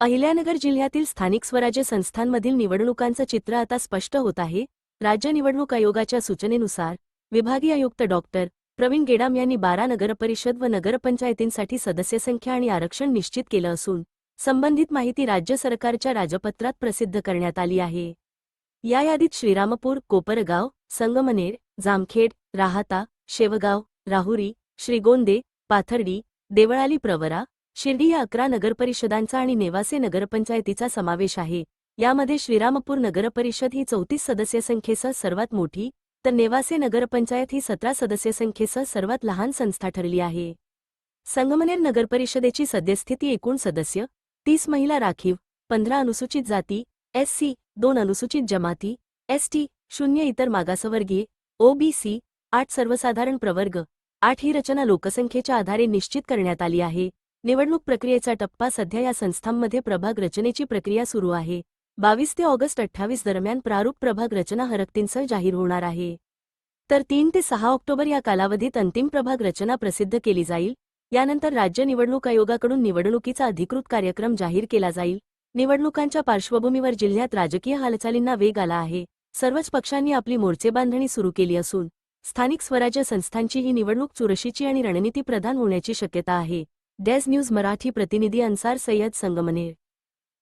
अहिल्यानगर जिल्ह्यातील स्थानिक स्वराज्य संस्थांमधील निवडणुकांचं चित्र आता स्पष्ट होत आहे. राज्य निवडणूक आयोगाच्या सूचनेनुसार विभागीय आयुक्त डॉक्टर प्रवीण गेडाम यांनी बारा नगरपरिषद व नगरपंचायतींसाठी सदस्यसंख्या आणि आरक्षण निश्चित केलं असून संबंधित माहिती राज्य सरकारच्या राजपत्रात प्रसिद्ध करण्यात आली आहे. या यादीत श्रीरामपूर कोपरगाव संगमनेर जामखेड राहाता शेवगाव राहुरी श्रीगोंदे पाथर्डी देवळाली प्रवरा शिर्डी या अकरा नगरपरिषदांचा आणि नेवासे नगरपंचायतीचा समावेश आहे. यामध्ये श्रीरामपूर नगरपरिषद ही चौतीस सदस्य संख्येसह सर्वात मोठी तर नेवासे नगरपंचायत ही सतरा सदस्य संख्येसह सर्वात लहान संस्था ठरली आहे. संगमनेर नगरपरिषदेची सद्यस्थिती एकूण सदस्य तीस महिला राखीव पंधरा अनुसूचित जाती एससी दोन अनुसूचित जमाती एसटी शून्य इतर मागासवर्गीय ओबीसी आठ सर्वसाधारण प्रवर्ग आठ ही रचना लोकसंख्येच्या आधारे निश्चित करण्यात आली आहे. निवडणूक प्रक्रियेचा टप्पा सध्या या संस्थांमध्ये प्रभाग रचनेची प्रक्रिया सुरू आहे. बावीस ते ऑगस्ट अठ्ठावीस दरम्यान प्रारूप प्रभाग रचना हरकतींसह जाहीर होणार आहे. तर तीन ते सहा ऑक्टोबर या कालावधीत अंतिम प्रभाग रचना प्रसिद्ध केली जाईल. यानंतर राज्य निवडणूक आयोगाकडून निवडणुकीचा अधिकृत कार्यक्रम जाहीर केला जाईल. निवडणुकांच्या पार्श्वभूमीवर जिल्ह्यात राजकीय हालचालींना वेग आला आहे. सर्वच पक्षांनी आपली मोर्चेबांधणी सुरू केली असून स्थानिक स्वराज्य संस्थांची ही निवडणूक चुरशीची आणि रणनीती प्रधान होण्याची शक्यता आहे. डेस न्यूज मराठी प्रतिनिधी अन्सार सय्यद संगमनेर.